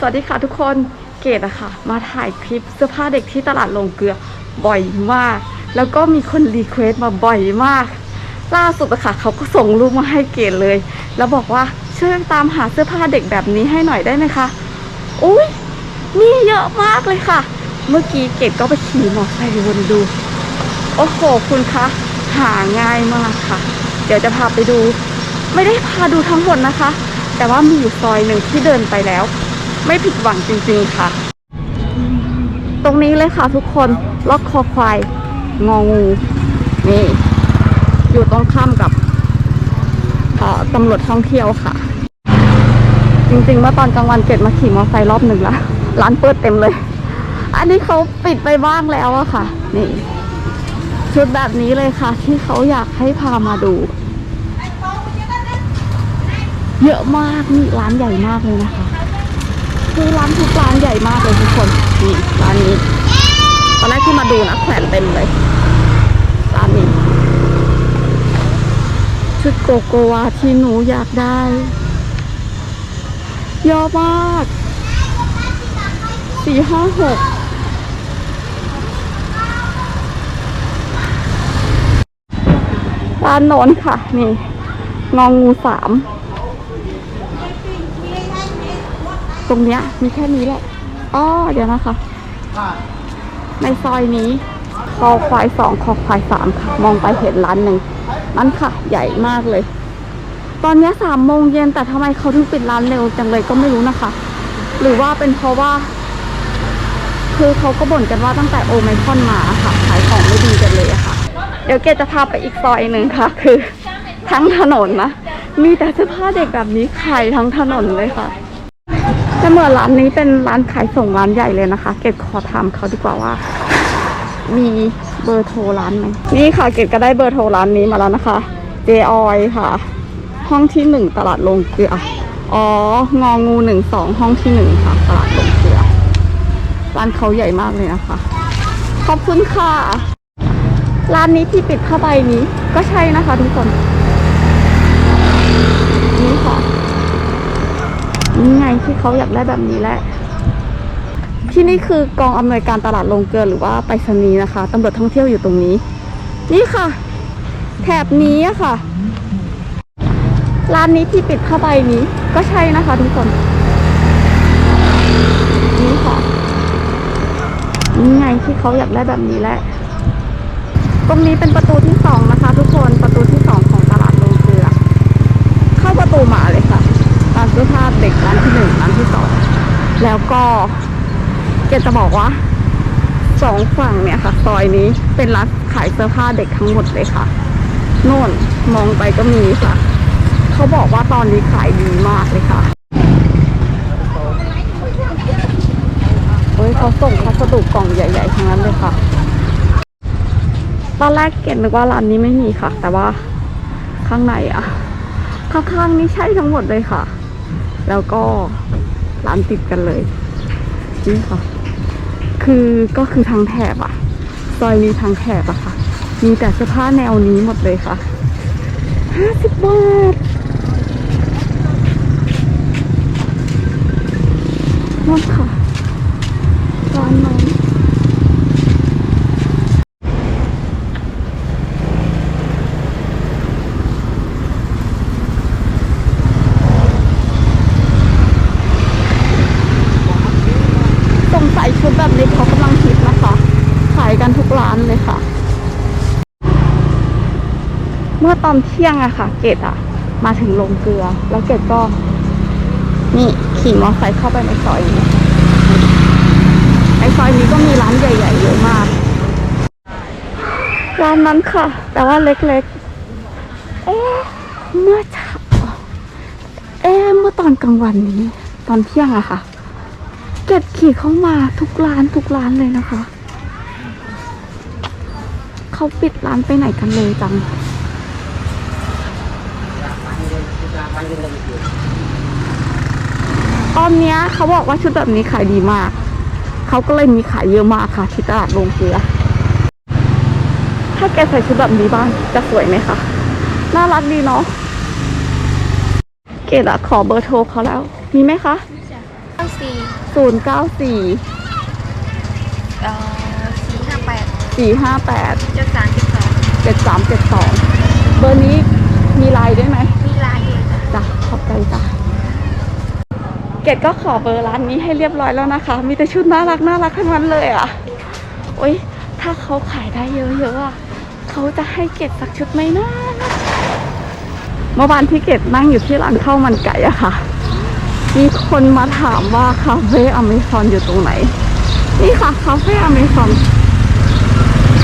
สวัสดีค่ะทุกคนเกดอะค่ะ มาถ่ายคลิปเสื้อผ้าเด็กที่ตลาดลงเกลือบ่อยมาก แล้วก็มีคนรีเควสต์มาบ่อยมาก ล่าสุดอะค่ะเขาก็ส่งรูปมาให้เกดเลย แล้วบอกว่าช่วยตามหาเสื้อผ้าเด็กแบบนี้ให้หน่อยได้ไหมคะอุ้ยมีเยอะมากเลยค่ะ เมื่อกี้เกดก็ไปขี่มอเตอร์ไซค์วนดู โอ้โหคุณคะหาง่ายมากค่ะ เดี๋ยวจะพาไปดู ไม่ได้พาดูทั้งหมดนะคะ แต่ว่ามีอยู่ซอยหนึ่งที่เดินไปแล้ว ไม่ผิดหวังจริง ๆ ค่ะ ตรงนี้เลยค่ะทุกคนล็อกคอควายงองู นี่ อยู่ตรงข้ามกับตำรวจท่องเที่ยวค่ะ จริงๆเมื่อตอนกลางวันเกดมาขี่มอเตอร์ไซค์รอบหนึ่งละร้านเปิดเต็มเลย อันนี้เขาปิดไปบ้างแล้วอะค่ะ นี่ ชุดแบบนี้เลยค่ะ ที่เขาอยากให้พามาดู เยอะมากนี่ร้านใหญ่มากเลยนะคะ คือร้านทุกร้านใหญ่มากเลยทุกคนนี่ร้านนี้ ตอนแรกที่มาดูนะแขวนเต็มเลยร้านนี้ ชุดโกโกวาที่หนูอยากได้เยอะมากสี่ห้าหกร้านโน้นค่ะ นี่ งองูสาม ตรงเนี้ยมีแค่นี้แหละอ๋อเดี๋ยวนะคะ ในซอยนี้คอควายสองคอควายสามค่ะ มองไปเห็นร้านหนึ่งนั่นค่ะ ใหญ่มากเลย ตอนนี้สามโมงเย็นแต่ทำไมเขาถึงปิดร้านเร็วจังเลยก็ไม่รู้นะคะ หรือว่าเป็นเพราะว่า คือเขาก็บ่นกันว่าตั้งแต่โอไมคอนมาค่ะ ขายของไม่ดีกันเลยค่ะ เดี๋ยวเกจะพาไปอีกซอยหนึ่งค่ะ คือ ทั้งถนนนะ มีแต่เสื้อผ้าเด็กแบบนี้ขายทั้งถนนเลยค่ะ แต่เมื่อร้านนี้เป็นร้านขายส่งร้านใหญ่เลยนะคะ เกดขอถามเขาดีกว่าว่า มีเบอร์โทรร้านไหมนี่ค่ะเกดก็ได้เบอร์โทรร้านนี้มาแล้วนะคะเจออยค่ะ ห้องที่หนึ่งตลาดลงเกลืออ๋ององูหนึ่งสองห้องที่หนึ่งค่ะ ตลาดลงเกลือร้านเขาใหญ่มากเลยนะคะ ขอบคุณค่ะ ร้านนี้ที่ปิดผ้าใบนี้ก็ใช่นะคะทุกคน นี่ค่ะ นี่ไงที่เขาอยากได้แบบนี้แหละ ที่นี่คือกองอำนวยการตลาดลงเกลือหรือว่าไปรษณีย์นะคะตำรวจท่องเที่ยวอยู่ตรงนี้ นี่ค่ะ แถบนี้อะค่ะ ร้านนี้ที่ปิดผ้าใบนี้ ก็ใช่นะคะทุกคน นี่ค่ะ นี่ไงที่เขาอยากได้แบบนี้แหละ ตรงนี้เป็นประตูที่สองนะคะ ทุกคนประตูที่สองของตลาดลงเกลือ เข้าประตูหมาเลยค่ะร้านเสื้อผ้า เด็กร้านที่หนึ่งร้านที่สองแล้วก็เกจะบอกว่าสองฝั่งเนี่ยค่ะซอยนี้เป็นร้านขายเสื้อผ้าเด็กทั้งหมดเลยค่ะโน่นมองไปก็มีค่ะ เขาบอกว่าตอนนี้ขายดีมากเลยค่ะเฮ้ยเขาส่งพัสดุกล่องใหญ่ๆทั้งนั้นเลยค่ะ ตอนแรกเกดนึกว่าร้านนี้ไม่มีค่ะ แต่ว่าข้างในอะข้างๆนี่ใช่ทั้งหมดเลยค่ะ แล้วก็ร้านติดกันเลยนี่ค่ะคือก็คือทางแถบอะซอยนี้ทางแถบอะค่ะ มีแต่เสื้อผ้าแนวนี้หมดเลยค่ะห้าสิบบาทนั่นค่ะร้านน้อง สงสัยชุดแบบนี้เขากำลังฮิตนะคะ ขายกันทุก ร้านเลยค่ะ เมื่อตอนเที่ยงอะค่ะ เกดอะมาถึงโรงเกลือ แล้วเกดก็ นี่ขี่มอเตอร์ไซค์เข้าไปในซอยนี้ในซอยนี้ก็มีร้านใหญ่ๆเยอะมาก ร้านนั้นค่ะ แต่ว่าเล็กๆ เอ๊ะเมื่อเช้าเอ๊ะเมื่อตอนกลางวันนี้ ตอนเที่ยงอะค่ะ เก็บขี่เข้ามาทุกร้านทุกร้านเลยนะคะ เขาปิดร้านไปไหนกันเลยจัง ตอนเนี้ยเขาบอกว่าชุดแบบนี้ขายดีมาก เขาก็เลยมีขายเยอะมากค่ะ ที่ตลาดโรงเกลือ ถ้าแกใส่ชุดแบบนี้บ้างจะสวยไหมคะ น่ารักดีเนาะ เกดอะขอเบอร์โทรเขาแล้ว มีไหมคะเก้าสี่ศูนย์เก้าสี่เอ่อสี่ห้าแปด สี่ห้าแปดเจ็ดสามเจ็ดสองเจ็ดสามเจ็ดสองเบอร์นี้มีไลน์ด้วยไหมมีไลน์ด้วยจ้ะจ้ะขอบใจจ้ะเกดก็ขอเบอร์ร้านนี้ให้เรียบร้อยแล้วนะคะ มีแต่ชุดน่ารักน่ารักทั้งนั้นเลยอะโอ๊ยถ้าเขาขายได้เยอะๆอะเขาจะให้เกดสักชุดไหมนะเมื่อวานที่เกดนั่งอยู่ที่ร้านข้าวมันไก่อะค่ะ มีคนมาถามว่าคาเฟ่อเมซอนอยู่ตรงไหน นี่ค่ะคาเฟ่อเมซอน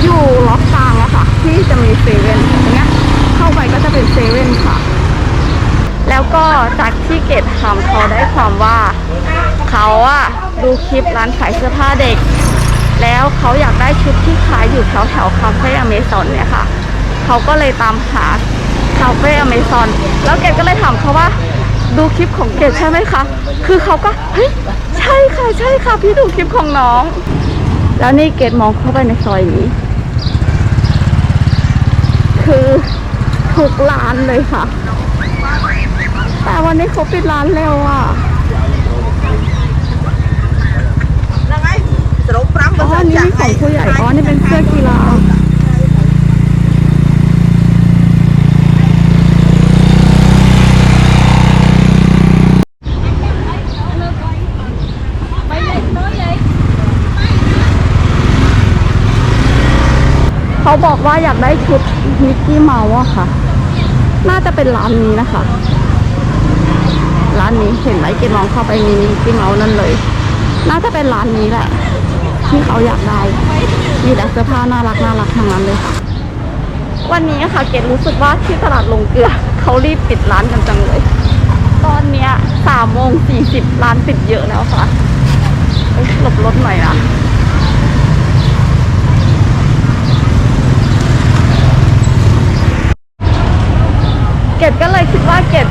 อยู่ล็อกกลางอะค่ะ ที่จะมีเซเว่นตรงนี้เข้าไปก็จะเป็นเซเว่นค่ะ แล้วก็จากที่เกดทำเขาได้ความว่าเขาอะดูคลิปร้านขายเสื้อผ้าเด็ก แล้วเขาอยากได้ชุดที่ขายอยู่แถวแถวคาเฟ่อเมซอนเนี่ยค่ะเขาก็เลยตามหาคาเฟ่อเมซอนแล้วเกดก็เลยถามเขาว่าดูคลิปของเกดใช่ไหมคะ คือเขาก็เฮ้ยใช่ค่ะใช่ค่ะพี่ดูคลิปของน้อง แล้วนี่เกดมองเข้าไปในซอยนี้ คือทุกร้านเลยค่ะ แต่วันนี้เขาปิดร้านเร็วอะแล้วไงรถพร้อ๋อนี่ของผู้ใหญ่ อ๋อ นี่เป็นเสื้อกีฬา บอกว่าอยากได้ชุดมิกกี้เมาส์อะค่ะ น่าจะเป็นร้านนี้นะคะ ร้านนี้เห็นไหมกินมองเข้าไปมีมิกกี้เมาส์นั่นเลย น่าจะเป็นร้านนี้แหละ ที่เขาอยากได้มีแต่เสื้อผ้าน่ารักน่ารักทั้งนั้นเลยค่ะ วันนี้ค่ะเกดรู้สึกว่าที่ตลาดลงเกลือเขารีบปิดร้านกันจังเลย ตอนเนี้ยสามโมงสี่สิบร้านปิดเยอะแล้วค่ะหลบรถหน่อยนะ ดก็เลยคิดว่าเกด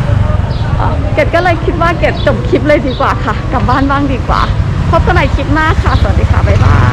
เอ่อเกดก็เลยคิดว่าเกดจบคลิปเลยดีกว่าค่ะ กลับบ้านบ้างดีกว่า พบกันใหม่คลิปหน้าค่ะ สวัสดีค่ะ บ๊ายบาย